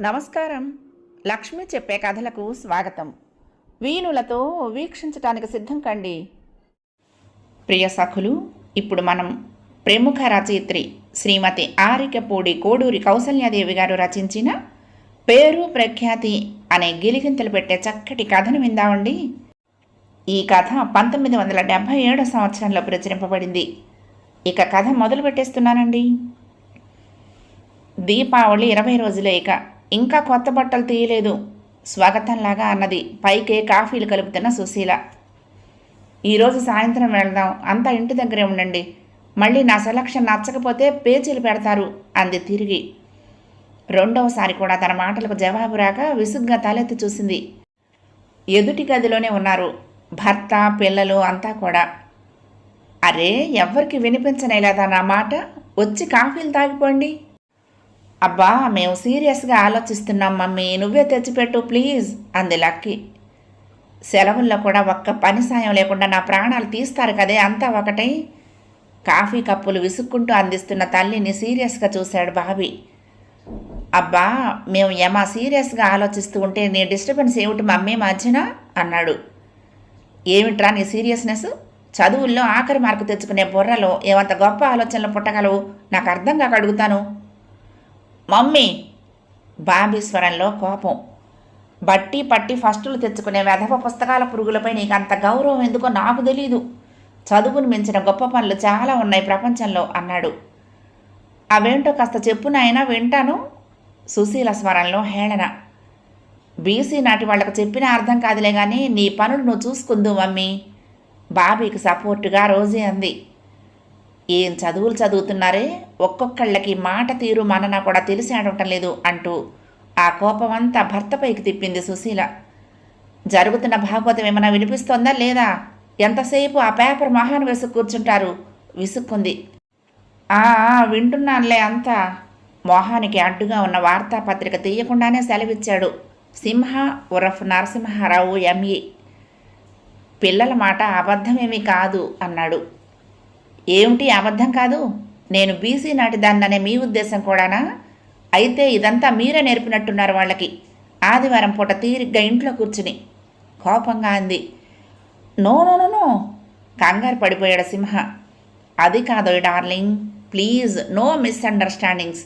నమస్కారం. లక్ష్మి చెప్పే కథలకు స్వాగతం. వీణులతో వీక్షించటానికి సిద్ధం కండి. ప్రియ సఖులు ఇప్పుడు మనం ప్రముఖ రచయిత్రి శ్రీమతి ఆరికపూడి కోడూరి కౌసల్యాదేవి గారు రచించిన పేరు ప్రఖ్యాతి అనే గిలిగింతలు పెట్టే చక్కటి కథను విందామండి. ఈ కథ పంతొమ్మిది వందల డెబ్భై ఏడో సంవత్సరంలో ప్రచురింపబడింది. ఇక కథ మొదలు పెట్టేస్తున్నానండి. దీపావళి ఇరవై రోజులే ఇక. ఇంకా కొత్త బట్టలు తీయలేదు. స్వాగతంలాగా అన్నది. పైకే కాఫీలు కలుపుతున్న సుశీల. ఈరోజు సాయంత్రం వెళ్దాం. అంతా ఇంటి దగ్గరే ఉండండి. మళ్ళీ నా సెలక్షన్ నచ్చకపోతే పేచీలు పెడతారు అంది తిరిగి. రెండవసారి కూడా తన మాటలకు జవాబు రాక విసుగ్గా తలెత్తి చూసింది. ఎదుటి గదిలోనే ఉన్నారు. భర్త పిల్లలు అంతా కూడా. అరే ఎవ్వరికి వినిపించనేలేదా నా మాట? వచ్చి కాఫీలు తాగిపోండి. అబ్బా మేము సీరియస్గా ఆలోచిస్తున్నాం మమ్మీ నువ్వే తెచ్చిపెట్టు ప్లీజ్ అంది లక్కీ. సెలవుల్లో కూడా ఒక్క పని సాయం లేకుండా నా ప్రాణాలు తీస్తారు కదే అంతా ఒకటై. కాఫీ కప్పులు విసుక్కుంటూ అందిస్తున్న తల్లిని సీరియస్గా చూశాడు బాబీ. అబ్బా మేము ఏమా సీరియస్గా ఆలోచిస్తూ ఉంటే నీ డిస్టర్బెన్స్ ఏమిటి మమ్మీ మధ్యన? అన్నాడు. ఏమిట్రా నీ సీరియస్నెస్ చదువుల్లో ఆఖరి మార్కు తెచ్చుకునే బుర్రలో ఏమంత గొప్ప ఆలోచనలు పుట్టగలవు? నాకు అర్థం కాక అడుగుతాను. మమ్మీ! బాంబీశ్వరంలో కోపం. బట్టి పట్టి ఫస్టులు తెచ్చుకునే వెధవ పుస్తకాల పురుగులపై నీకు అంత గౌరవం ఎందుకో నాకు తెలీదు. చదువును మించిన గొప్ప పనులు చాలా ఉన్నాయి ప్రపంచంలో అన్నాడు. అవేంటో కాస్త చెప్పు నాయనా వింటాను. సుశీల స్వరంలో హేళన. బీసీ నాటి వాళ్ళకు చెప్పినా అర్థం కాదులే కానీ నీ పనులు నువ్వు చూసుకుందు మమ్మీ. బాబీకి సపోర్టుగా రోజే అంది. ఏం చదువులు చదువుతున్నారే? ఒక్కొక్కళ్ళకి మాట తీరు మనన కూడా తెలిసి ఆడటం లేదు అంటూ ఆ కోపమంతా భర్తపైకి తిప్పింది సుశీల. జరుగుతున్న భాగవతం ఏమైనా వినిపిస్తోందా లేదా? ఎంతసేపు ఆ పేపర్ మహాన్ వేసుకు కూర్చుంటారు? విసుక్కుంది. ఆ వింటున్నానులే అంతా. మొహానికి అడ్డుగా ఉన్న వార్తాపత్రిక తీయకుండానే సెలవిచ్చాడు. సింహ ఉరఫ్ నరసింహారావు ఎంఈ పిల్లల మాట అబద్ధమేమీ కాదు అన్నాడు. ఏమిటి అబద్ధం కాదు? నేను బీసీ నాటి దాన్ననే మీ ఉద్దేశం కూడానా? అయితే ఇదంతా మీరే నేర్పినట్టున్నారు వాళ్ళకి. ఆదివారం పూట తీరిగ్గా ఇంట్లో కూర్చుని. కోపంగా అంది. No no no no. కంగారు పడిపోయాడు సింహ. అది కాదోయ్ డార్లింగ్. Please no misunderstandings.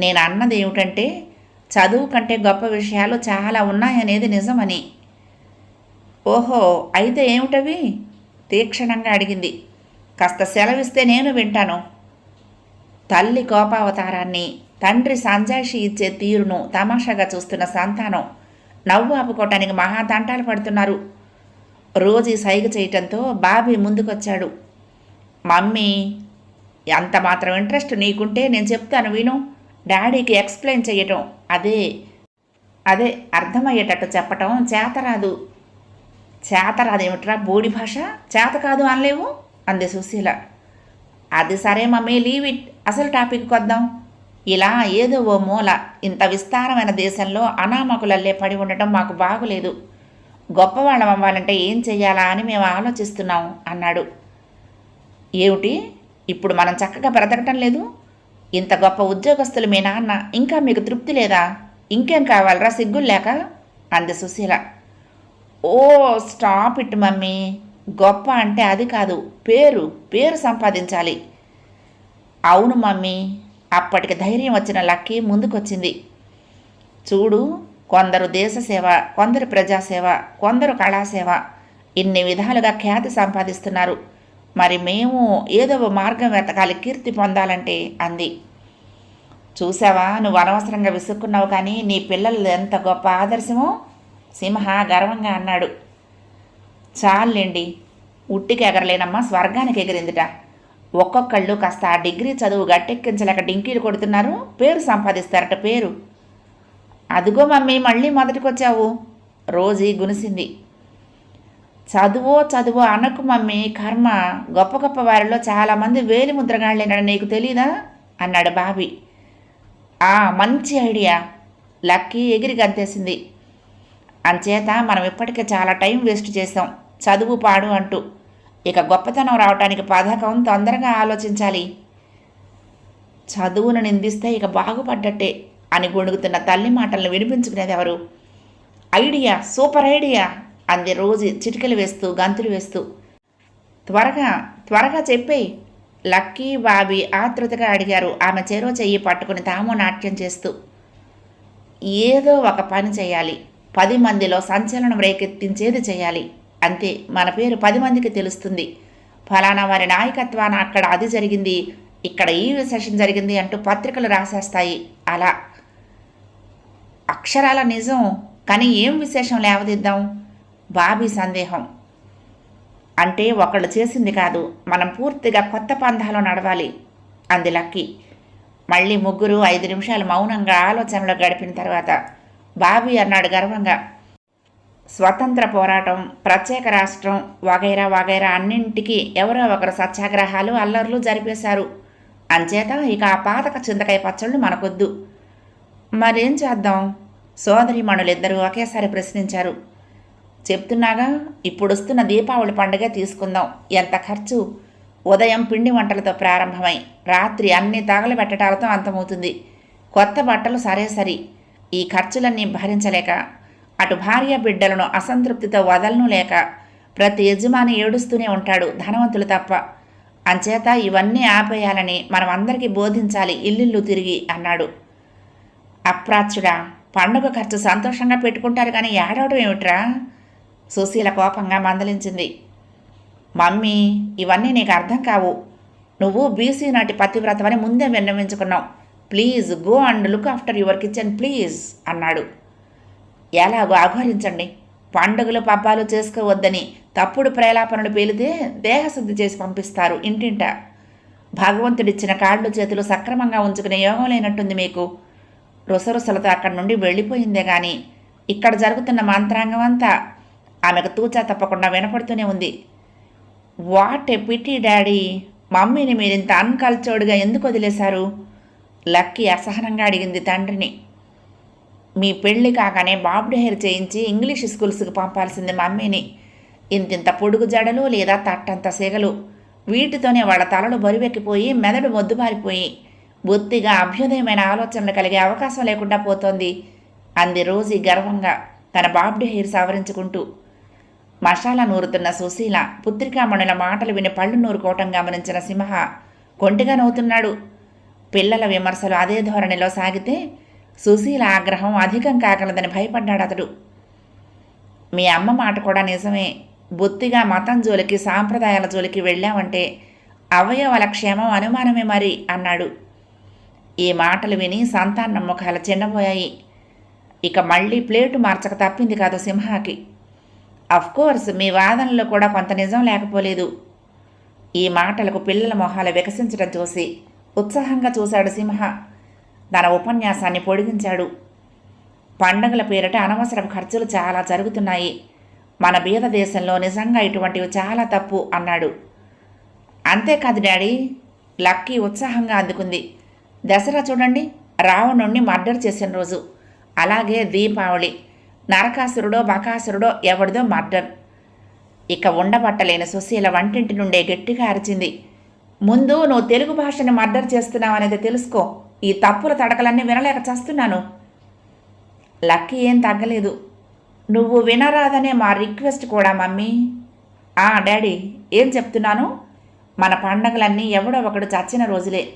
నేను అన్నది ఏమిటంటే చదువు కంటే గొప్ప విషయాలు చాలా ఉన్నాయనేది నిజమని. ఓహో అయితే ఏమిటవి? తీక్షణంగా అడిగింది. కాస్త సెలవిస్తే నేను వింటాను. తల్లి కోపావతారాన్ని తండ్రి సంజాయిషి ఇచ్చే తీరును తమాషాగా చూస్తున్న సంతానం నవ్వు ఆపుకోవటానికి మహా తంటాలు పడుతున్నారు. రోజీ సైగ చేయటంతో బాబీ ముందుకొచ్చాడు. మమ్మీ ఎంత మాత్రం ఇంట్రెస్ట్ నీకుంటే నేను చెప్తాను విను. డాడీకి ఎక్స్ప్లెయిన్ చేయటం అదే అదే అర్థమయ్యేటట్టు చెప్పటం చేతరాదు. చేతరాదేమిట్రా బోడి భాష? చేత కాదు అనలేవు? అంది సుశీల. అది సరే మమ్మీ లీవ్ ఇట్ అసలు టాపిక్ వద్దాం. ఇలా ఏదో ఓ మూల ఇంత విస్తారమైన దేశంలో అనామకులల్లే పడి ఉండటం మాకు బాగులేదు. గొప్పవాళ్ళం అవ్వాలంటే ఏం చెయ్యాలా అని మేము ఆలోచిస్తున్నాం అన్నాడు. ఏమిటి? ఇప్పుడు మనం చక్కగా బ్రతకటం లేదు? ఇంత గొప్ప ఉద్యోగస్తులు మీ నాన్న ఇంకా మీకు తృప్తి లేదా? ఇంకేం కావాలరా? సిగ్గులు లేక? అంది Susheela. Oh stop it mummy. గొప్ప అంటే అది కాదు. పేరు పేరు సంపాదించాలి. అవును మమ్మీ. అప్పటికి ధైర్యం వచ్చిన లక్కీ ముందుకొచ్చింది. చూడు కొందరు దేశసేవ కొందరు ప్రజాసేవ కొందరు కళాసేవ ఇన్ని విధాలుగా ఖ్యాతి సంపాదిస్తున్నారు. మరి మేము ఏదో ఓ మార్గం వెతకాలి కీర్తి పొందాలంటే అంది. చూసావా నువ్వు అనవసరంగా విసుక్కున్నావు కానీ నీ పిల్లలు ఎంత గొప్ప ఆదర్శమో? సింహ గర్వంగా అన్నాడు. చాలండి ఉట్టికి ఎగరలేనమ్మా స్వర్గానికి ఎగిరిందిట. ఒక్కొక్కళ్ళు కాస్త ఆ డిగ్రీ చదువు గట్టెక్కించలేక డింకీలు కొడుతున్నారు పేరు సంపాదిస్తారట పేరు. అదిగో మమ్మీ మళ్ళీ మొదటికొచ్చావు. రోజీ గునిసింది. చదువో చదువో అనకు మమ్మీ కర్మ. గొప్ప గొప్ప వారిలో చాలామంది వేలి ముద్రగాళ్ళేనని నీకు తెలీదా? అన్నాడు బాబీ. ఆ మంచి ఐడియా. లక్కీ ఎగిరి గంతేసింది. అంచేత మనం ఇప్పటికే చాలా టైం వేస్ట్ చేసాం చదువు పాడు అంటూ. ఇక గొప్పతనం రావటానికి పథకం తొందరగా ఆలోచించాలి. చదువును నిందిస్తే ఇక బాగుపడ్డట్టే అని గొణుగుతున్న తల్లి మాటలను వినిపించుకునేది ఎవరు? ఐడియా సూపర్ ఐడియా అంది రోజు చిటికలు వేస్తూ గంతులు వేస్తూ. త్వరగా త్వరగా చెప్పేయి. లక్కీ బాబీ ఆతృతగా అడిగారు. ఆమె చెరో చెయ్యి పట్టుకుని తాము నాట్యం చేస్తూ. ఏదో ఒక పని చేయాలి. పది మందిలో సంచలనం రేకెత్తించేది చేయాలి. అంతే మన పేరు పది మందికి తెలుస్తుంది. ఫలానా వారి నాయకత్వాన అక్కడ అది జరిగింది ఇక్కడ ఈ విశేషం జరిగింది అంటూ పత్రికలు రాసేస్తాయి. అలా. అక్షరాల నిజం కానీ ఏం విశేషం లేవదిద్దాం? బాబీ సందేహం. అంటే ఒకళ్ళు చేసింది కాదు మనం పూర్తిగా కొత్త పంధాలో నడవాలి. అంది లక్కీ. మళ్ళీ ముగ్గురు ఐదు నిమిషాలు మౌనంగా ఆలోచనలో గడిపిన తర్వాత బాబీ అన్నాడు గర్వంగా. స్వతంత్ర పోరాటం ప్రత్యేక రాష్ట్రం వగైరా వగైరా అన్నింటికి ఎవరో ఒకరు సత్యాగ్రహాలు అల్లర్లు జరిపేశారు. అంచేత ఇక ఆ పాతక చింతకాయ పచ్చళ్ళు మనకొద్దు. మరేం చేద్దాం? సోదరిమణులిద్దరూ ఒకేసారి ప్రశ్నించారు. చెప్తున్నాగా ఇప్పుడు వస్తున్న దీపావళి పండుగ తీసుకుందాం. ఎంత ఖర్చు? ఉదయం పిండి వంటలతో ప్రారంభమై రాత్రి అన్ని తగలబెట్టడాలతో అంతమవుతుంది. కొత్త బట్టలు సరే సరి ఈ ఖర్చులన్నీ భరించలేక అటు భార్య బిడ్డలను అసంతృప్తితో వదలను లేక ప్రతి యజమాని ఏడుస్తూనే ఉంటాడు ధనవంతులు తప్ప. అంచేత ఇవన్నీ ఆపేయాలని మనం అందరికీ బోధించాలి ఇల్లిల్లు తిరిగి అన్నాడు. అప్రాచ్యుడా పండుగ ఖర్చు సంతోషంగా పెట్టుకుంటారు కానీ ఏడవడం ఏమిట్రా? సుశీల కోపంగా మందలించింది. మమ్మీ ఇవన్నీ నీకు అర్థం కావు. నువ్వు బీసీ నాటి పతివ్రతమని ముందే విన్నవించుకున్నావు. Please go and look after your kitchen please అన్నాడు. ఎలాగో ఆఘోరించండి పండుగలు పబ్బాలు చేసుకోవద్దని తప్పుడు ప్రేలాపనలు పేలితే దేహశుద్ధి చేసి పంపిస్తారు ఇంటింట. భగవంతుడిచ్చిన కాళ్ళు చేతులు సక్రమంగా ఉంచుకునే యోగం లేనట్టుంది మీకు. రుసరుసలతో అక్కడి నుండి వెళ్ళిపోయిందే కానీ ఇక్కడ జరుగుతున్న మంత్రాంగం అంతా ఆమెకు తూచా తప్పకుండా వినపడుతూనే ఉంది. What a pity daddy! మమ్మీని మీరింత అన్కల్చర్డ్గా ఎందుకు వదిలేశారు? లక్కీ అసహనంగా అడిగింది తండ్రిని. మీ పెళ్ళి కాగానే బాబుడి హెయిర్ చేయించి ఇంగ్లీష్ స్కూల్స్కి పంపాల్సింది మమ్మీని. ఇంతింత పొడుగు జడలు లేదా తట్టంత సెగలు. వీటితోనే వాళ్ళ తలలు బరువెక్కిపోయి మెదడు మొద్దుబారిపోయి బొత్తిగా అభ్యుదయమైన ఆలోచనలు కలిగే అవకాశం లేకుండా పోతోంది. అంది రోజీ గర్వంగా తన బాబుడి హెయిర్ సవరించుకుంటూ. మషాలా నూరుతున్న సుశీల పుత్రికామణుల మాటలు విని పళ్ళు నూరుకోవటం గమనించిన సింహ కొంటిగా నవ్వుతున్నాడు. పిల్లల విమర్శలు అదే ధోరణిలో సాగితే సుశీల ఆగ్రహం అధికం కాగలదని భయపడ్డాడు అతడు. మీ అమ్మ మాట కూడా నిజమే. బొత్తిగా మతం జోలికి సాంప్రదాయాల జోలికి వెళ్ళామంటే అవయవాల క్షేమం అనుమానమే మరి అన్నాడు. ఈ మాటలు విని సంతానం ముఖాలు చిన్నబోయాయి. ఇక మళ్ళీ ప్లేటు మార్చక తప్పింది కాదు సింహాకి. కోర్స్ మీ వాదనలో కూడా కొంత నిజం లేకపోలేదు. ఈ మాటలకు పిల్లల మొహాలు వికసించడం చూసి ఉత్సాహంగా చూశాడు సింహ. తన ఉపన్యాసాన్ని పొడిగించాడు. పండగల పేరిట అనవసరం ఖర్చులు చాలా జరుగుతున్నాయి. మన బీద దేశంలో నిజంగా ఇటువంటివి చాలా తప్పు అన్నాడు. అంతేకాదు డాడీ లక్కీ ఉత్సాహంగా అందుకుంది. దసరా చూడండి రావణుణ్ణి మర్డర్ చేసిన రోజు. అలాగే దీపావళి. నరకాసురుడో బకాసురుడో ఎవడిదో మర్డర్. ఇక ఉండబట్టలేని సుశీల వంటింటి నుండే గట్టిగా అరిచింది. ముందు నువ్వు తెలుగు భాషని మర్డర్ చేస్తున్నావు అనేది తెలుసుకో. ఈ తప్పుల తడకలన్నీ వినలేక చేస్తున్నాను. లక్కీ ఏం తగ్గలేదు. నువ్వు వినరాదనే మా రిక్వెస్ట్ కూడా మమ్మీ. ఆ డాడీ ఏం చెప్తున్నాను? మన పండగలన్నీ ఎవడో ఒకడు చచ్చిన రోజులే.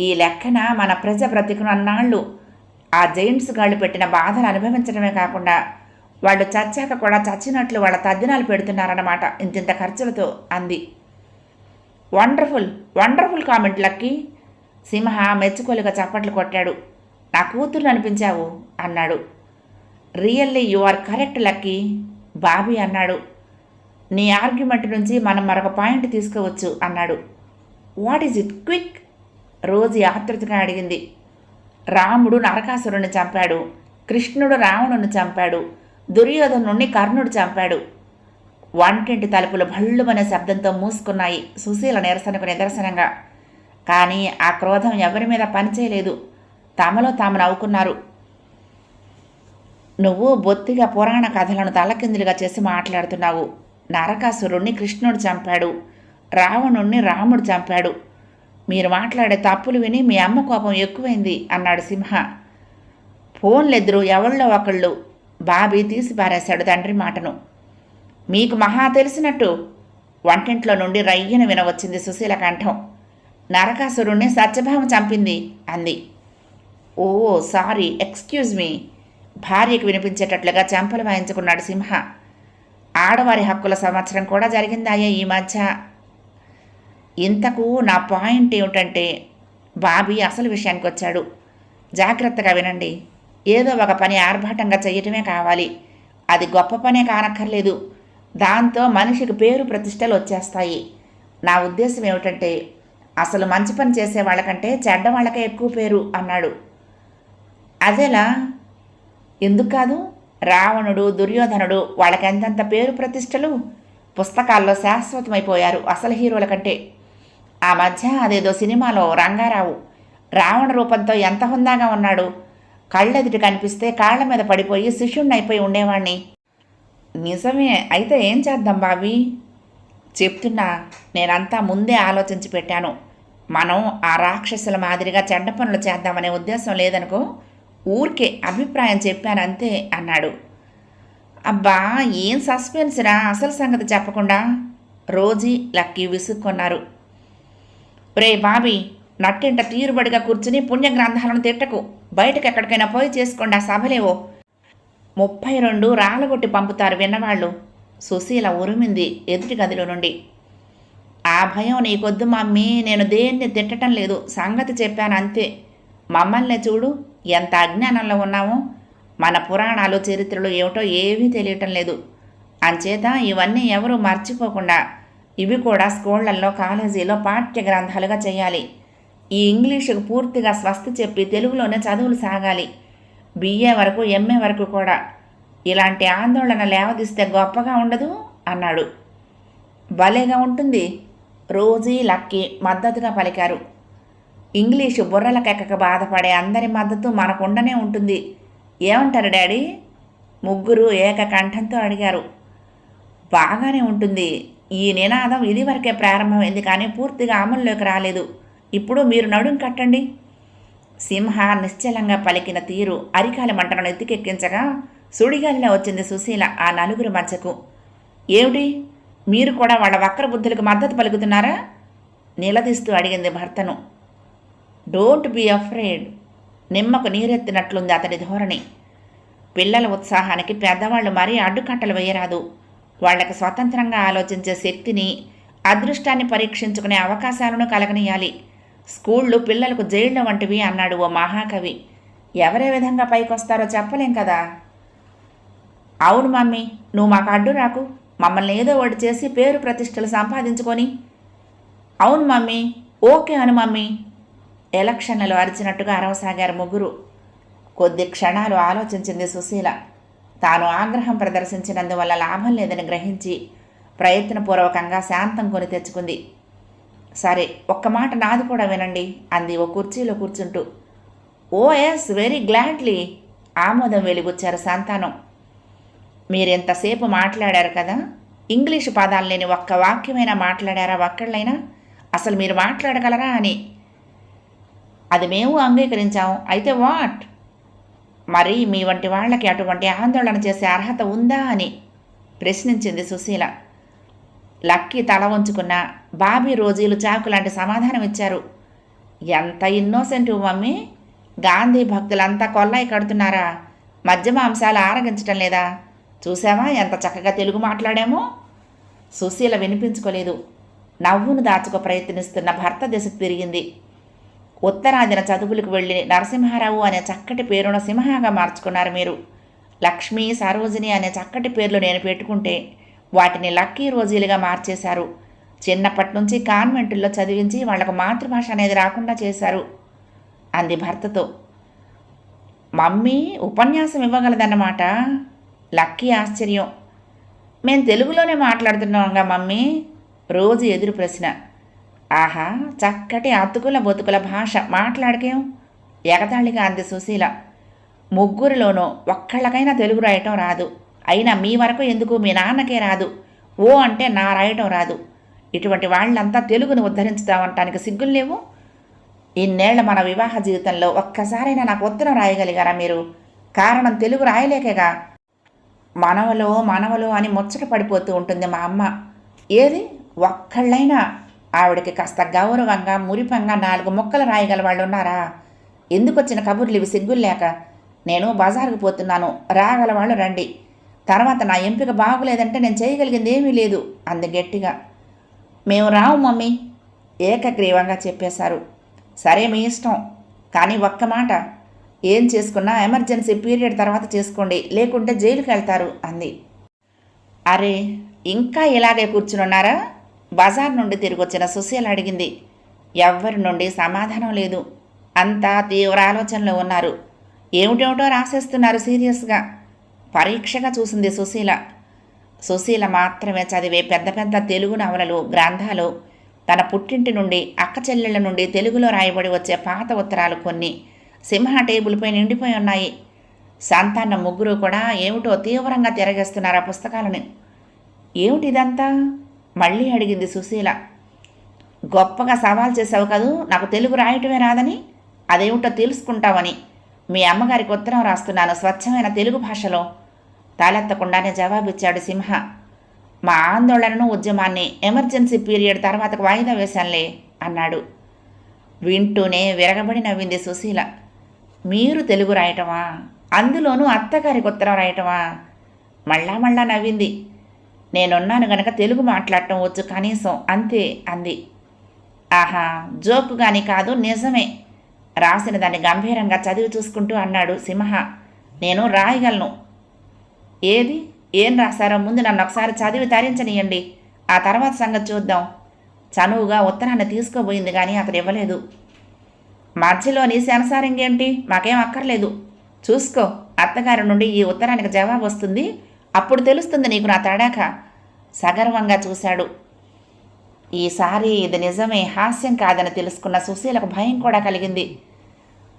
ఈ లెక్కన మన ప్రజ బ్రతికునన్నాళ్ళు ఆ జైంట్స్ గాళ్ళు పెట్టిన బాధలు అనుభవించడమే కాకుండా వాళ్ళు చచ్చాక కూడా చచ్చినట్లు వాళ్ళ తద్దినాలు పెడుతున్నారన్నమాట ఇంతింత ఖర్చులతో అంది. Wonderful wonderful comment Lucky Simha మెచ్చుకోలుగా చప్పట్లు కొట్టాడు. నా కూతురు అనిపించావు? అన్నాడు. Really you are correct Lucky Bobby అన్నాడు. నీ ఆర్గ్యుమెంట్ నుంచి మనం మరొక పాయింట్ తీసుకోవచ్చు అన్నాడు. వాట్ ఈజ్ ఇట్ క్విక్ రోజు ఆతృతగా అడిగింది. రాముడు నరకాసురుని చంపాడు. కృష్ణుడు రావణుని చంపాడు. దుర్యోధనుణ్ణి కర్ణుడు చంపాడు. వంటింటి తలుపులు భళ్ళుమనే శబ్దంతో మూసుకున్నాయి సుశీల నిరసనకు నిదర్శనంగా. కానీ ఆ క్రోధం ఎవరి మీద పనిచేయలేదు. తమలో తాము నవ్వుకున్నారు. నువ్వు బొత్తిగా పురాణ కథలను తలకిందులుగా చేసి మాట్లాడుతున్నావు. నరకాసురుణ్ణి కృష్ణుడు చంపాడు. రావణుణ్ణి రాముడు చంపాడు. మీరు మాట్లాడే తప్పులు విని మీ అమ్మ కోపం ఎక్కువైంది అన్నాడు సింహ. ఫోన్లెద్దరు ఎవళ్ళో ఒకళ్ళు. బాబీ తీసి పారేశాడు తండ్రి మాటను. మీకు మహా తెలిసినట్టు వంటింట్లో నుండి రయ్యను వినవచ్చింది సుశీల కంఠం. నరకాసురుణ్ణి సత్యభామ చంపింది అంది. Oh sorry excuse me. భార్యకు వినిపించేటట్లుగా చెంపలు వాయించుకున్నాడు సింహ. ఆడవారి హక్కుల సంవత్సరం కూడా జరిగిందాయే ఈ మధ్య. ఇంతకు నా పాయింట్ ఏమిటంటే బాబీ అసలు విషయానికి వచ్చాడు జాగ్రత్తగా వినండి. ఏదో ఒక పని ఆర్భాటంగా చేయటమే కావాలి. అది గొప్ప పనే కానక్కర్లేదు. దాంతో మనిషికి పేరు ప్రతిష్టలు వచ్చేస్తాయి. నా ఉద్దేశం ఏమిటంటే అసలు మంచి పని చేసే వాళ్ళకంటే చెడ్డ వాళ్ళకే ఎక్కువ పేరు అన్నాడు. అదేలా? ఎందుకు కాదు? రావణుడు దుర్యోధనుడు వాళ్ళకి ఎంతెంత పేరు ప్రతిష్టలు? పుస్తకాల్లో శాశ్వతమైపోయారు అసలు హీరోల కంటే. ఆ మధ్య అదేదో సినిమాలో రంగారావు రావణ రూపంతో ఎంత హుందాగా ఉన్నాడు. కళ్ళెదుటి కనిపిస్తే కాళ్ళ మీద పడిపోయి శిష్యుణ్ణి అయిపోయి ఉండేవాణ్ణి. నిజమే. అయితే ఏం చేద్దాం బాబీ? చెప్తున్నా. నేనంతా ముందే ఆలోచించి పెట్టాను. మనం ఆ రాక్షసుల మాదిరిగా చెడ్డ పనులు చేద్దామనే ఉద్దేశం లేదనుకో ఊరికే అభిప్రాయం చెప్పానంతే అన్నాడు. అబ్బా ఏం సస్పెన్స్ రా? అసలు సంగతి చెప్పకుండా. రోజీ లక్కీ విసుక్కున్నారు. రే బాబీ నట్టింట తీరుబడిగా కూర్చుని పుణ్యగ్రంథాలను తిట్టకు. బయటకు ఎక్కడికైనా పోయి చేసుకోండి ఆ సభలేవో. ముప్పై రెండు రాళ్ళగొట్టి పంపుతారు విన్నవాళ్ళు. సుశీల ఉరిమింది ఎదుటి గదిలో నుండి. ఆ భయం నీకొద్దు మమ్మీ నేను దేన్ని తిట్టడం లేదు. సంగతి చెప్పాను అంతే. మమ్మల్ని చూడు ఎంత అజ్ఞానంలో ఉన్నామో. మన పురాణాలు చరిత్రలు ఏమిటో ఏమీ తెలియటం లేదు. అంచేత ఇవన్నీ ఎవరూ మర్చిపోకుండా ఇవి కూడా స్కూళ్ళలో కాలేజీలో పాఠ్య గ్రంథాలుగా చేయాలి. ఈ ఇంగ్లీషుకు పూర్తిగా స్వస్తి చెప్పి తెలుగులోనే చదువులు సాగాలి. బిఏ వరకు ఎంఏ వరకు కూడా ఇలాంటి ఆందోళన లేవదీస్తే గొప్పగా ఉండదు అన్నాడు. భలేగా ఉంటుంది. రోజీ లక్కీ మద్దతుగా పలికారు. ఇంగ్లీషు బుర్రలకెక్కక బాధపడే అందరి మద్దతు మనకుండనే ఉంటుంది. ఏమంటారు డాడీ? ముగ్గురు ఏకకంఠంతో అడిగారు. బాగానే ఉంటుంది. ఈ నినాదం ఇదివరకే ప్రారంభమైంది కానీ పూర్తిగా అమల్లోకి రాలేదు. ఇప్పుడు మీరు నడుం కట్టండి. సింహ నిశ్చలంగా పలికిన తీరు అరికాల మంటలను ఎత్తికెక్కించగా సుడిగాలిలో వచ్చింది సుశీల ఆ నలుగురు మధ్యకు. ఏమిటి? మీరు కూడా వాళ్ళ వక్ర బుద్ధులకు మద్దతు పలుకుతున్నారా? నిలదీస్తూ అడిగింది భర్తను. డోంట్ బీ అఫ్రేడ్ నిమ్మకు నీరెత్తినట్లుంది అతడి ధోరణి. పిల్లల ఉత్సాహానికి పెద్దవాళ్ళు మరీ అడ్డుకట్టలు వేయరాదు. వాళ్ళకి స్వతంత్రంగా ఆలోచించే శక్తిని అదృష్టాన్ని పరీక్షించుకునే అవకాశాలను కలగనీయాలి. స్కూళ్ళు పిల్లలకు జైళ్ళ వంటివి అన్నాడు ఓ మహాకవి. ఎవరే విధంగా పైకొస్తారో చెప్పలేం కదా? అవును మమ్మీ నువ్వు మాకు అడ్డు రాకు. మమ్మల్ని ఏదో ఒకటి చేసి పేరు ప్రతిష్టలు సంపాదించుకొని. అవును మమ్మీ ఓకే అను మమ్మీ. ఎలక్షన్లలో అరిచినట్టుగా అరవసాగారు ముగ్గురు. కొద్ది క్షణాలు ఆలోచించింది సుశీల. తాను ఆగ్రహం ప్రదర్శించినందువల్ల లాభం లేదని గ్రహించి ప్రయత్నపూర్వకంగా శాంతం కొని తెచ్చుకుంది. సరే ఒక్క మాట నాది కూడా వినండి అంది ఓ కుర్చీలో కూర్చుంటూ. ఓ ఎస్ వెరీ గ్లాడ్లీ ఆమోదం వెలిగుచ్చారు సంతానం. మీరెంతసేపు మాట్లాడారు కదా ఇంగ్లీషు పదాలు లేని ఒక్క వాక్యమైనా మాట్లాడారా ఒక్కళ్ళైనా? అసలు మీరు మాట్లాడగలరా అని. అది మేము అంగీకరించాం అయితే వాట్? మరి మీ వంటి వాళ్ళకి అటువంటి ఆందోళన చేసే అర్హత ఉందా అని ప్రశ్నించింది సుశీల. లక్కీ తల వంచుకున్న బాబీ రోజీలు చాకు లాంటి సమాధానం ఇచ్చారు. ఎంత ఇన్నోసెంట్ మమ్మీ? గాంధీ భక్తులంతా కొల్లాయి కడుతున్నారా? మధ్య మాంసాలు ఆరగించటం లేదా? చూసావా ఎంత చక్కగా తెలుగు మాట్లాడామో? సుశీల వినిపించుకోలేదు. నవ్వును దాచుకో ప్రయత్నిస్తున్న భర్త దిశకు తిరిగింది. ఉత్తరాదిన చదువులకు వెళ్ళి నరసింహారావు అనే చక్కటి పేరును సింహాగా మార్చుకున్నారు మీరు. లక్ష్మి సరోజిని అనే చక్కటి పేర్లు నేను పెట్టుకుంటే వాటిని లక్కీ రోజీలుగా మార్చేశారు. చిన్నప్పటి నుంచి కాన్వెంటుల్లో చదివించి వాళ్ళకు మాతృభాష అనేది రాకుండా చేశారు. అంది భర్తతో. మమ్మీ ఉపన్యాసం ఇవ్వగలదన్నమాట. లక్కీ ఆశ్చర్యం. మేము తెలుగులోనే మాట్లాడుతున్నాంగా మమ్మీ. రోజు ఎదురు ప్రశ్న. ఆహా చక్కటి అతుకుల బతుకుల భాష మాట్లాడకేం? ఎగతాళిగా అంది సుశీల. ముగ్గురిలోనూ ఒక్కళ్ళకైనా తెలుగు రాయటం రాదు. అయినా మీ వరకు ఎందుకు? మీ నాన్నకే రాదు. ఓ అంటే నా రాయటం రాదు. ఇటువంటి వాళ్ళంతా తెలుగును ఉద్ధరించుదామంటానికి సిగ్గులు లేవు? ఇన్నేళ్ళ మన వివాహ జీవితంలో ఒక్కసారైనా నాకు ఉత్తరం రాయగలిగారా మీరు? కారణం తెలుగు రాయలేకగా? మనవలో మనవలో అని ముచ్చట పడిపోతూ ఉంటుంది మా అమ్మ. ఏది? ఒక్కళ్ళైనా. ఆవిడకి కాస్త గౌరవంగా మురిపంగా నాలుగు మొక్కలు రాయగల వాళ్ళు ఉన్నారా ఎందుకు వచ్చిన కబుర్లు ఇవి సిగ్గుల్లేక నేను బజారుకు పోతున్నాను. రాగల వాళ్ళు రండి. తర్వాత నా ఎంపిక బాగులేదంటే నేను చేయగలిగింది ఏమీ లేదు అంది గట్టిగా. మేము రావు మమ్మీ ఏకగ్రీవంగా చెప్పేశారు. సరే మీ ఇష్టం కానీ ఒక్క మాట ఏం చేసుకున్నా ఎమర్జెన్సీ పీరియడ్ తర్వాత చేసుకోండి లేకుంటే జైలుకి వెళ్తారు అంది. అరే ఇంకా ఇలాగే కూర్చునున్నారా? బజార్ నుండి తిరిగి వచ్చిన అడిగింది. ఎవ్వరి నుండి సమాధానం లేదు. అంతా తీవ్ర ఆలోచనలో ఉన్నారు. ఏమిటేమిటో రాసేస్తున్నారు సీరియస్గా. పరీక్షగా చూసింది సుశీల. సుశీల మాత్రమే చదివే పెద్ద పెద్ద తెలుగు నవలలు గ్రంథాలు తన పుట్టింటి నుండి అక్క చెల్లెళ్ళ నుండి తెలుగులో రాయబడి వచ్చే పాత ఉత్తరాలు కొన్ని సింహ టేబుల్పై నిండిపోయి ఉన్నాయి. సంతాన ముగ్గురు కూడా ఏమిటో తీవ్రంగా తిరగేస్తున్నారు ఆ పుస్తకాలను. ఏమిటిదంతా? మళ్ళీ అడిగింది సుశీల. గొప్పగా సవాల్ చేసావు కదూ నాకు తెలుగు రాయటమే రాదని? అదేమిటో తెలుసుకుంటావని. మీ అమ్మగారికి ఉత్తరం రాస్తున్నాను. స్వచ్ఛమైన తెలుగు భాషలో తాలెత్తకుండానే జవాబిచ్చాడు సింహ. మా ఆందోళనను ఉద్యమాన్ని ఎమర్జెన్సీ పీరియడ్ తర్వాతకు వాయిదా వేశానులే అన్నాడు. వింటూనే విరగబడి నవ్వింది సుశీల. మీరు తెలుగు రాయటమా? అందులోనూ అత్తగారికి ఉత్తరం రాయటమా? మళ్ళా మళ్ళా నవ్వింది. నేనున్నాను గనక తెలుగు మాట్లాడటం వచ్చు కనీసం అంతే అంది. ఆహా జోకు కానీ కాదు నిజమే. రాసిన దాన్ని గంభీరంగా చదివి చూసుకుంటూ అన్నాడు సింహ. నేను రాయగలను. ఏది? ఏం రాశారో ముందు నన్ను ఒకసారి చదివి తరించనియండి. ఆ తర్వాత సంగతి చూద్దాం. చనువుగా ఉత్తరాన్ని తీసుకోబోయింది కానీ అతను ఇవ్వలేదు. మధ్యలోని సెనసారింగేంటి మాకేం అక్కర్లేదు. చూసుకో అత్తగారి నుండి ఈ ఉత్తరానికి జవాబు వస్తుంది. అప్పుడు తెలుస్తుంది నీకు నా తడాక. సగర్వంగా చూశాడు. ఈసారి ఇది నిజమే హాస్యం కాదని తెలుసుకున్న సుశీలకు భయం కూడా కలిగింది.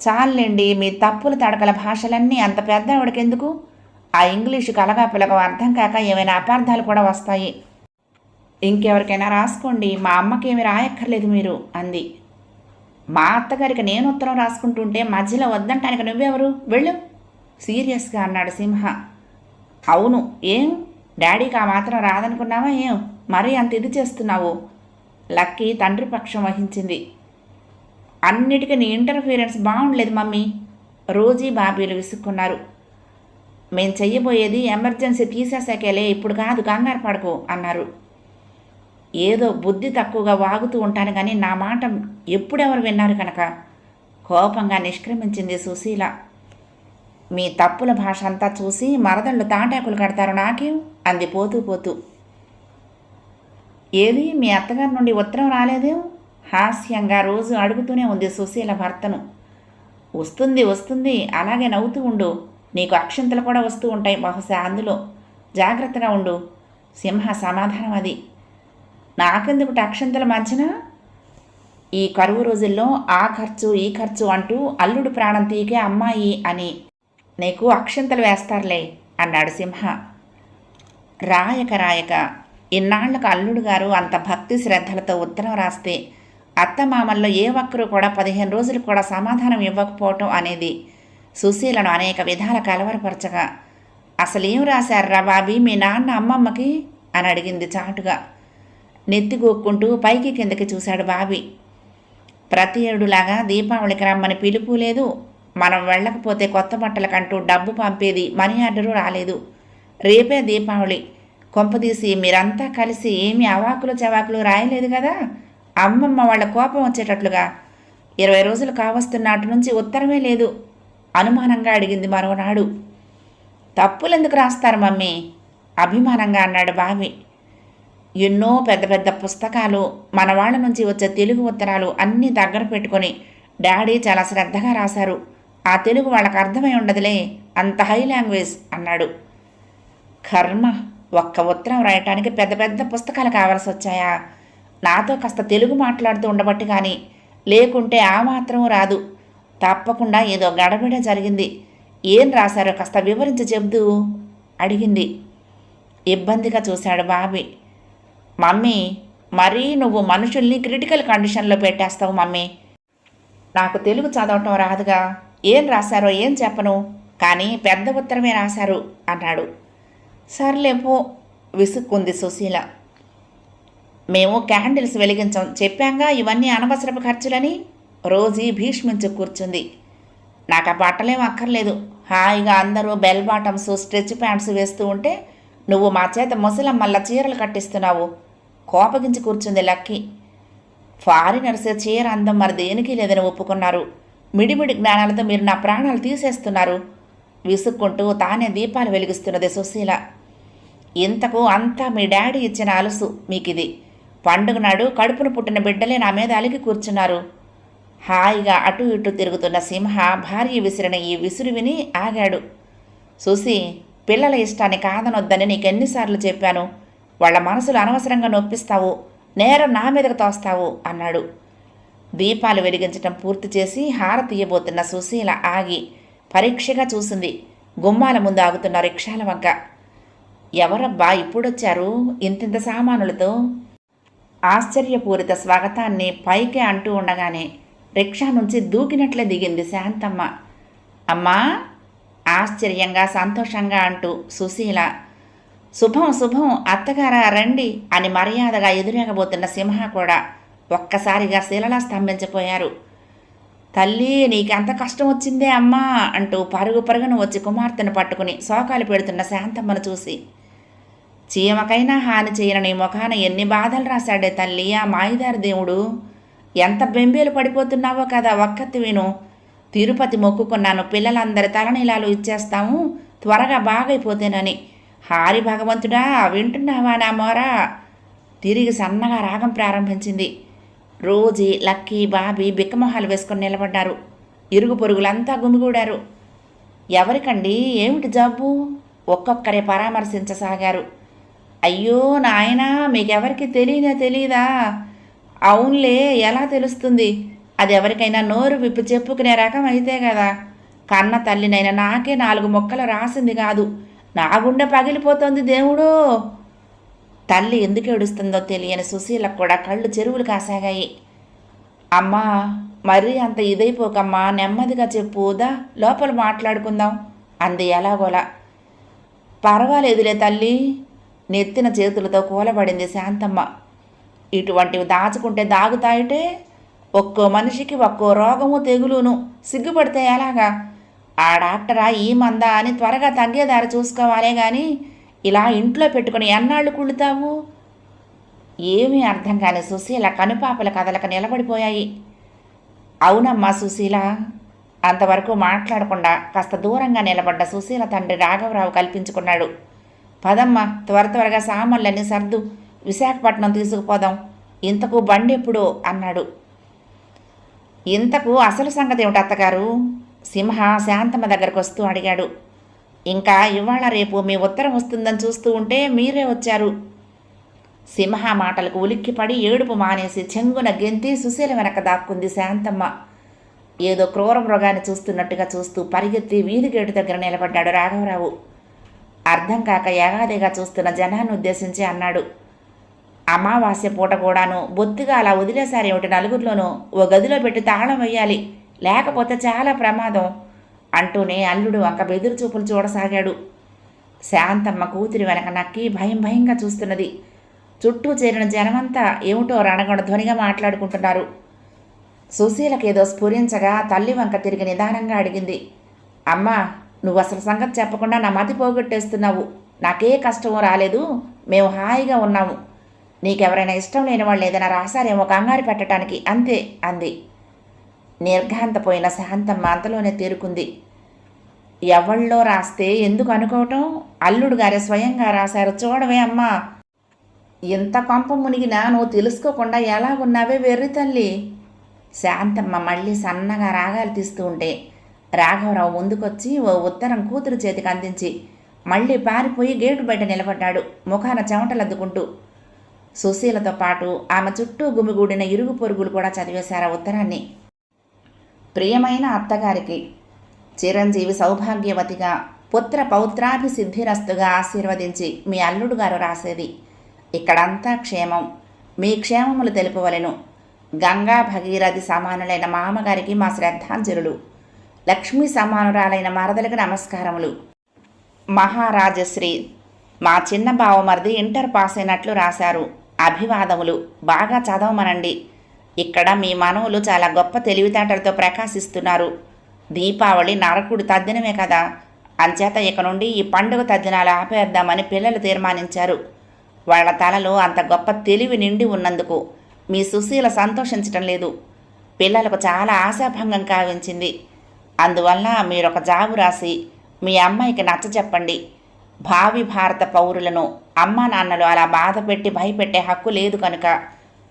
చాలండి మీ తప్పులు తడకల భాషలన్నీ అంత పెద్ద ఆవిడకెందుకు ఆ ఇంగ్లీషు కలగాపిలగ అర్థం కాక ఏమైనా అపార్థాలు కూడా వస్తాయి. ఇంకెవరికైనా రాసుకోండి మా అమ్మకేమి రాయక్కర్లేదు మీరు అంది. మా అత్తగారికి నేను ఉత్తరం రాసుకుంటుంటే మధ్యలో వద్దంటానికి నువ్వెవరు? వెళ్ళు. సీరియస్గా అన్నాడు సింహ. అవును ఏం? డాడీకి ఆ మాత్రం రాదనుకున్నావా ఏం? మరీ అంత ఇది చేస్తున్నావు? లక్కీ తండ్రి పక్షం వహించింది. అన్నిటికీ నీ ఇంటర్ఫీరెన్స్ బాగుండలేదు మమ్మీ. రోజీ బాబీలు విసుక్కున్నారు. మేం చెయ్యబోయేది ఎమర్జెన్సీ తీసేసాకేలే ఇప్పుడు కాదు కంగారు పడకు అన్నారు. ఏదో బుద్ధి తక్కువగా వాగుతూ ఉంటాను కానీ నా మాట ఎప్పుడెవరు విన్నారు కనుక? కోపంగా నిష్క్రమించింది సుశీల. మీ తప్పుల భాష అంతా చూసి మరదళ్ళు తాటాకులు కడతారు నాకేం? అంది పోతూ పోతూ. ఏది? మీ అత్తగారి నుండి ఉత్తరం రాలేదేం? హాస్యంగా రోజు అడుగుతూనే ఉంది సుశీల భర్తను. వస్తుంది వస్తుంది అలాగే నవ్వుతూ ఉండు. నీకు అక్షంతలు కూడా వస్తూ ఉంటాయి బహుశా అందులో. జాగ్రత్తగా ఉండు. సింహ సమాధానం అది. నాకెందుకు అక్షంతల మధ్యన ఈ కరువు రోజుల్లో ఆ ఖర్చు ఈ ఖర్చు అంటూ అల్లుడు ప్రాణం తీగే అమ్మాయి అని నీకు అక్షంతలు వేస్తారులే అన్నాడు సింహ. రాయక రాయక ఇన్నాళ్ళకు అల్లుడు గారు అంత భక్తి శ్రద్ధలతో ఉత్తరం రాస్తే అత్తమామల్లో ఏ ఒక్కరూ కూడా పదిహేను రోజులు కూడా సమాధానం ఇవ్వకపోవటం అనేది సుశీలను అనేక విధాల కలవరపరచగా అసలేం రాశారా బాబీ మీ నాన్న అమ్మమ్మకి? అని అడిగింది చాటుగా. నెత్తిగోక్కుంటూ పైకి కిందకి చూశాడు బాబీ. ప్రతి ఏడులాగా దీపావళికి రమ్మని పిలుపు లేదు. మనం వెళ్ళకపోతే కొత్త బట్టలకంటూ డబ్బు పంపేది మనీ ఆర్డరు రాలేదు. రేపే దీపావళి. కొంపదీసి మీరంతా కలిసి ఏమి అవాకులు చవాకులు రాయలేదు కదా? అమ్మమ్మ వాళ్ళ కోపం వచ్చేటట్లుగా ఇరవై రోజులు కావస్తున్నట్టు నుంచి ఉత్తరమే లేదు అనుమానంగా అడిగింది మరోనాడు. తప్పులెందుకు రాస్తారు మమ్మీ? అభిమానంగా అన్నాడు బావి. ఎన్నో పెద్ద పెద్ద పుస్తకాలు మన వాళ్ళ నుంచి వచ్చే తెలుగు ఉత్తరాలు అన్నీ దగ్గర పెట్టుకొని డాడీ చాలా శ్రద్ధగా రాశారు. ఆ తెలుగు వాళ్ళకి అర్థమై ఉండదులే అంత హై లాంగ్వేజ్ అన్నాడు. కర్మ ఒక్క ఉత్తరం రాయటానికి పెద్ద పెద్ద పుస్తకాలు కావాల్సి వచ్చాయా నాతో కాస్త తెలుగు మాట్లాడుతూ ఉండబట్టి కానీ లేకుంటే ఆ మాత్రం రాదు. తప్పకుండా ఏదో గడబిడ జరిగింది. ఏం రాశారో కాస్త వివరించి చెబుతూ అడిగింది. ఇబ్బందిగా చూశాడు బాబీ. మమ్మీ మరీ నువ్వు మనుషుల్ని క్రిటికల్ కండిషన్లో పెట్టేస్తావు మమ్మీ. నాకు తెలుగు చదవటం రాదుగా. ఏం రాశారో ఏం చెప్పను. కానీ పెద్ద ఉత్తరమే రాశారు అన్నాడు. సర్లేపో విసుక్కుంది సుశీల. మేము క్యాండిల్స్ వెలిగించాం. చెప్పాంగా ఇవన్నీ అనవసరపు ఖర్చులని రోజీ భీష్మించు కూర్చుంది. నాకు ఆ బట్టలేం అక్కర్లేదు. హాయిగా అందరూ బెల్ బాటమ్స్ స్ట్రెచ్ ప్యాంట్స్ వేస్తూ ఉంటే నువ్వు మా చేత ముసలమ్మల్లా చీరలు కట్టిస్తున్నావు. కోపగించి కూర్చుంది లక్కీ. ఫారినర్స్ చీర అందం మరి దేనికి లేదని ఒప్పుకున్నారు. మిడిమిడి జ్ఞానాలతో మీరు నా ప్రాణాలు తీసేస్తున్నారు. విసుక్కుంటూ తానే దీపాలు వెలిగిస్తున్నది సుశీల. ఇంతకు అంతా మీ డాడీ ఇచ్చిన అలుసు మీకిది. పండుగ నాడు కడుపును పుట్టిన బిడ్డలే నా మీద అలిగి కూర్చున్నారు. హాయిగా అటు ఇటు తిరుగుతున్న సింహ భార్య విసిరిన ఈ విసురు విని ఆగాడు. చూసి పిల్లల ఇష్టాన్ని కాదనొద్దని నీకెన్నిసార్లు చెప్పాను. వాళ్ళ మనసులు అనవసరంగా నొప్పిస్తావు. నేరం నా మీదకు తోస్తావు అన్నాడు. దీపాలు వెలిగించటం పూర్తి చేసి హారతీయబోతున్న సుశీల ఆగి పరీక్షగా చూసింది. గుమ్మాల ముందు ఆగుతున్న రిక్షాల వంక ఎవరబ్బా ఇప్పుడొచ్చారు? ఇంతింత సామానులతో ఆశ్చర్యపూరిత స్వాగతాన్ని పైకి అంటూ ఉండగానే రిక్షా నుంచి దూకినట్లే దిగింది శాంతమ్మ. అమ్మా! ఆశ్చర్యంగా సంతోషంగా అంటూ సుశీల శుభం శుభం అత్తగారా రండి అని మర్యాదగా ఎదురేగబోతున్న సింహ కూడా ఒక్కసారిగా శిలలా స్తంభించిపోయారు. తల్లి నీకెంత కష్టం వచ్చిందే అమ్మా అంటూ పరుగు పరుగును వచ్చి కుమార్తెను పట్టుకుని శోకాలు పెడుతున్న శాంతమ్మను చూసి చీమకైనా హాని చేయనని ముఖాన ఎన్ని బాధలు రాశాడే తల్లి ఆ మాయిదారి దేవుడు? ఎంత బెంబేలు పడిపోతున్నావో కదా ఒక్కతి విను. తిరుపతి మొక్కుకున్నాను పిల్లలందరి తలనీలాలు ఇచ్చేస్తాము త్వరగా బాగైపోతేనని. హారి భగవంతుడా వింటున్నావా నా మోరా? తిరిగి సన్నగా రాగం ప్రారంభించింది. రోజీ లక్కీ బాబీ బిక్కమొహాలు వేసుకొని నిలబడ్డారు. ఇరుగు పొరుగులంతా గుమిగూడారు. ఎవరికండి? ఏమిటి జబ్బు? ఒక్కొక్కరే పరామర్శించసాగారు. అయ్యో నాయనా మీకెవరికి తెలియదా తెలీదా? అవునులే ఎలా తెలుస్తుంది? అది ఎవరికైనా నోరు విప్పి చెప్పుకునే రకం అయితే కదా. కన్న తల్లినైనా నాకే నాలుగు మొక్కలు రాసింది కాదు. నా గుండె పగిలిపోతుంది దేవుడు. తల్లి ఎందుకు ఏడుస్తుందో తెలియని సుశీలకు కూడా కళ్ళు చెరువులు కాసాగాయి. అమ్మా మరీ అంత ఇదైపోకమ్మా నెమ్మదిగా చెప్పుదా లోపల మాట్లాడుకుందాం అంది ఎలాగోలా. పర్వాలేదులే తల్లి నెత్తిన చేతులతో కూలబడింది శాంతమ్మ. ఇటువంటివి దాచుకుంటే దాగుతాయిటే ఒక్కో మనిషికి ఒక్కో రోగము తెగులును. సిగ్గుపడితే ఎలాగా? ఆ డాక్టరా ఈ మందా అని త్వరగా తగ్గేదారి చూసుకోవాలే కానీ ఇలా ఇంట్లో పెట్టుకుని ఎన్నాళ్ళు కుళ్ళుతావు? ఏమీ అర్థం కాని సుశీల కనుపాపల కథలకు నిలబడిపోయాయి. అవునమ్మా సుశీల. అంతవరకు మాట్లాడకుండా కాస్త దూరంగా నిలబడ్డ సుశీల తండ్రి రాఘవరావు కల్పించుకున్నాడు. పదమ్మా త్వర త్వరగా సామాన్లన్నీ సర్దు విశాఖపట్నం తీసుకుపోదాం. ఇంతకు బండి ఎప్పుడు? అన్నాడు. ఇంతకు అసలు సంగతి ఏమిటి అత్తగారు? సింహ శాంతమ్మ దగ్గరకు వస్తూ అడిగాడు. ఇంకా ఇవాళ రేపు మీ ఉత్తరం వస్తుందని చూస్తూ ఉంటే మీరే వచ్చారు. సింహ మాటలకు ఉలిక్కిపడి ఏడుపు మానేసి చెంగున గెంతి సుశీల వెనక దాక్కుంది శాంతమ్మ. ఏదో క్రూర మృగాన్ని చూస్తున్నట్టుగా చూస్తూ పరిగెత్తి వీధి గేటు దగ్గర నిలబడ్డాడు రాఘవరావు. అర్థం కాక ఏగాదిగా చూస్తున్న జనాన్ని ఉద్దేశించి అన్నాడు. అమావాస్య పూట కూడాను బొత్తిగా అలా వదిలేశారేమిటి? నలుగురిలోనూ ఓ గదిలో పెట్టి తాళం వేయాలి. లేకపోతే చాలా ప్రమాదం అంటూనే అల్లుడు అంక బెదురు చూపులు చూడసాగాడు. శాంతమ్మ కూతురి వెనక నక్కి భయం భయంగా చూస్తున్నది. చుట్టూ చేరిన జనమంతా ఏమిటో రణగొండ ధ్వనిగా మాట్లాడుకుంటున్నారు. సుశీలకేదో స్ఫురించగా తల్లి వంక తిరిగి నిదానంగా అడిగింది. అమ్మా నువ్వు అసలు సంగతి చెప్పకుండా నా మతి పోగొట్టేస్తున్నావు. నాకే కష్టం రాలేదు. మేము హాయిగా ఉన్నాము. నీకెవరైనా ఇష్టం లేని వాళ్ళు ఏదైనా రాశారేమో కంగారు పెట్టడానికి అంతే అంది. నిర్ఘాంతపోయిన శాంతమ్మ అంతలోనే తేరుకుంది. ఎవళ్ళో రాస్తే ఎందుకు అనుకోవటం? అల్లుడు గారే స్వయంగా రాశారు చూడవే అమ్మా. ఇంత కొంప మునిగినా నువ్వు తెలుసుకోకుండా ఎలాగున్నావే వెర్రి తల్లి? శాంతమ్మ మళ్ళీ సన్నగా రాగాలు తీస్తూ ఉంటే రాఘవరావు ముందుకొచ్చి ఓ ఉత్తరం కూతురు చేతికి అందించి మళ్ళీ పారిపోయి గేటు బయట నిలబడ్డాడు ముఖాన చెమటలద్దుకుంటూ. సుశీలతో పాటు ఆమె చుట్టూ గుమిగూడిన ఇరుగు పొరుగులు కూడా చదివేశారు ఆ ఉత్తరాన్ని. ప్రియమైన అత్తగారికి చిరంజీవి సౌభాగ్యవతిగా పుత్ర పౌత్రాభిసిద్ధిరస్తుగా ఆశీర్వదించి మీ అల్లుడు గారు రాసేది. ఇక్కడంతా క్షేమం. మీ క్షేమములు తెలుపవలెను. గంగా భగీరథి సమానులైన మామగారికి మా శ్రద్ధాంజలులు. లక్ష్మీ సమానురాలైన మరదలకు నమస్కారములు. మహారాజశ్రీ మా చిన్న బావమరిది ఇంటర్ పాస్ అయినట్లు రాశారు. అభివాదములు. బాగా చదవమనండి. ఇక్కడ మీ మనవులు చాలా గొప్ప తెలివితేటలతో ప్రకాశిస్తున్నారు. దీపావళి నరకుడు తద్దినమే కదా. అంచేత ఇక నుండి ఈ పండుగ తద్దినాలు ఆపేద్దామని పిల్లలు తీర్మానించారు. వాళ్ళ తలలో అంత గొప్ప తెలివి నిండి ఉన్నందుకు మీ సుశీల సంతోషించటం లేదు. పిల్లలకు చాలా ఆశాభంగం కావించింది. అందువల్ల మీరొక జాబు రాసి మీ అమ్మాయికి నచ్చ చెప్పండి. భావి భారత పౌరులను అమ్మా నాన్నలు అలా బాధపెట్టి భయపెట్టే హక్కు లేదు కనుక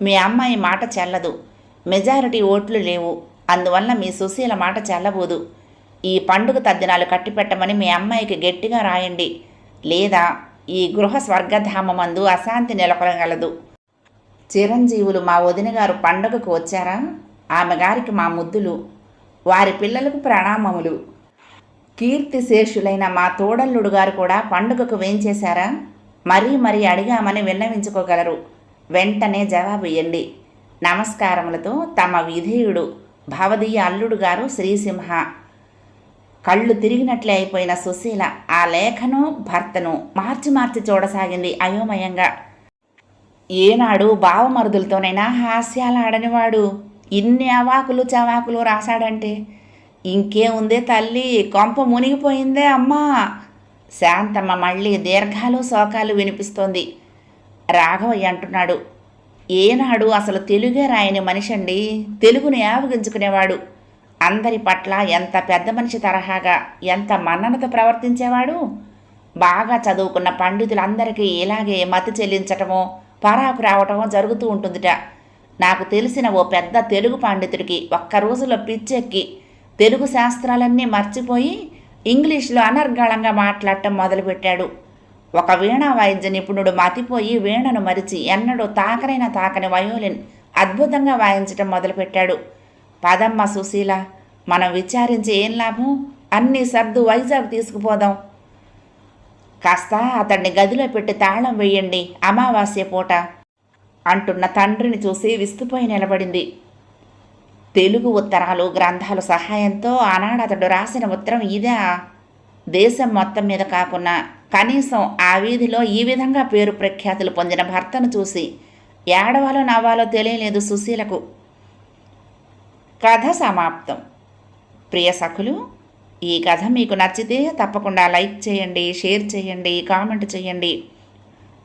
మీ అమ్మాయి మాట చెల్లదు. మెజారిటీ ఓట్లు లేవు. అందువల్ల మీ సుశీల మాట చెల్లబోదు. ఈ పండుగ తద్దినాలు కట్టిపెట్టమని మీ అమ్మాయికి గట్టిగా రాయండి. లేదా ఈ గృహ స్వర్గధామమందు అశాంతి నెలకొనగలదు. చిరంజీవులు మా వదినగారు పండుగకు వచ్చారా? ఆమె గారికి మా ముద్దులు వారి పిల్లలకు ప్రణామములు. కీర్తిశేషులైన మా తోడల్లుడు గారు కూడా పండుగకు వేంచేశారా? మరీ మరీ అడిగామని విన్నవించుకోగలరు. వెంటనే జవాబు ఇయ్యండి. నమస్కారములతో తమ విధేయుడు భవదీయ అల్లుడు గారు శ్రీసింహ. కళ్ళు తిరిగినట్లే అయిపోయిన సుశీల ఆ లేఖను భర్తను మార్చి మార్చి చూడసాగింది అయోమయంగా. ఏనాడు బావమరుదులతోనైనా హాస్యాలాడనివాడు. ఇన్ని అవాకులు చవాకులు రాశాడంటే ఇంకేముందే తల్లి? కొంప మునిగిపోయిందే అమ్మా. శాంతమ్మ మళ్ళీ దీర్ఘాలు శోకాలు వినిపిస్తోంది. రాఘవయ్య అంటున్నాడు ఏనాడు అసలు తెలుగే రాయని మనిషి అండి తెలుగుని యావగించుకునేవాడు అందరి పట్ల ఎంత పెద్ద మనిషి తరహాగా ఎంత మన్ననతో ప్రవర్తించేవాడు? బాగా చదువుకున్న పండితులందరికీ ఇలాగే మతి చెల్లించటమో పరాకు రావటమో జరుగుతూ ఉంటుందిట. నాకు తెలిసిన ఓ పెద్ద తెలుగు పండితుడికి ఒక్క రోజులో పిచ్చెక్కి తెలుగు శాస్త్రాలన్నీ మర్చిపోయి ఇంగ్లీష్లో అనర్గళంగా మాట్లాడటం మొదలుపెట్టాడు. ఒక వీణా వాయిద్య నిపుణుడు మతిపోయి వీణను మరిచి ఎన్నడూ తాకనైన తాకని వయోలిన్ అద్భుతంగా వాయించటం మొదలుపెట్టాడు. పదమ్మ సుశీల మనం విచారించి ఏం లాభం? అన్ని సర్దు వైజాగ్ తీసుకుపోదాం. కాస్త అతన్ని గదిలో పెట్టి తాళం వేయండి అమావాస్య పూట. అంటున్న తండ్రిని చూసి విస్తుపోయి నిలబడింది. తెలుగు ఉత్తరాలు గ్రంథాలు సహాయంతో ఆనాడు అతడు రాసిన ఉత్తరం ఇదే. దేశం మొత్తం మీద కాకుండా కనీసం ఆ వీధిలో ఈ విధంగా పేరు ప్రఖ్యాతులు పొందిన భర్తను చూసి ఏడవాలో నవ్వాలో తెలియలేదు సుశీలకు. కథ సమాప్తం. ప్రియ సఖులు ఈ కథ మీకు నచ్చితే తప్పకుండా లైక్ చేయండి షేర్ చేయండి కామెంట్ చేయండి.